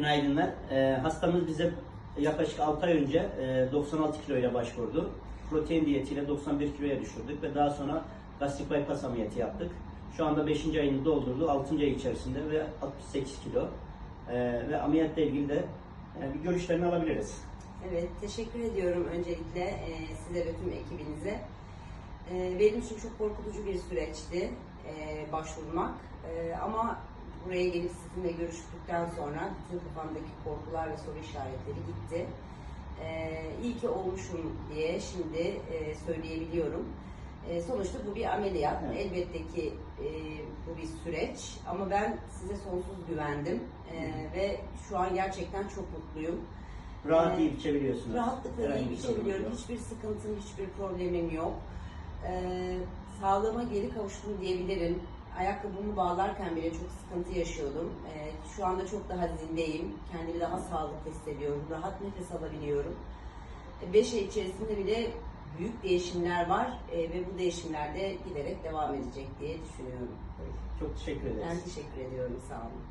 Günaydınlar. Ee, hastamız bize yaklaşık 6 ay önce e, 96 kiloyla başvurdu. Protein diyetiyle 91 kiloya düşürdük ve daha sonra gastrik bypass ameliyatı yaptık. Şu anda 5. ayını doldurdu. 6. ay içerisinde ve 68 kilo. Ee, ve ameliyatla ilgili de e, bir görüşlerini alabiliriz. Evet, teşekkür ediyorum öncelikle e, size ve tüm ekibinize. E, benim için çok korkutucu bir süreçti e, başvurmak. E, ama buraya gelip sizinle görüştükten sonra bütün kafamdaki korkular ve soru işaretleri gitti. E, iyi ki olmuşum diye şimdi e, söyleyebiliyorum. E, sonuçta bu bir ameliyat. Evet. Elbette ki e, bu bir süreç ama ben size sonsuz güvendim E, ve şu an gerçekten çok mutluyum. Rahat Ee, yiyip içebiliyorsunuz. Rahatlıkla Herhangi yiyip içebiliyorum. yok. Hiçbir sıkıntım, hiçbir problemim yok. Ee, sağlığıma geri kavuştum diyebilirim. Ayakkabımı bağlarken bile çok sıkıntı yaşıyordum. Ee, şu anda çok daha zindeyim. Kendimi daha sağlıklı hissediyorum. Rahat nefes alabiliyorum. 5 ay içerisinde bile büyük değişimler var ee, ve bu değişimler de giderek devam edecek diye düşünüyorum. Çok teşekkür ederiz. Ben teşekkür ediyorum. Sağ olun.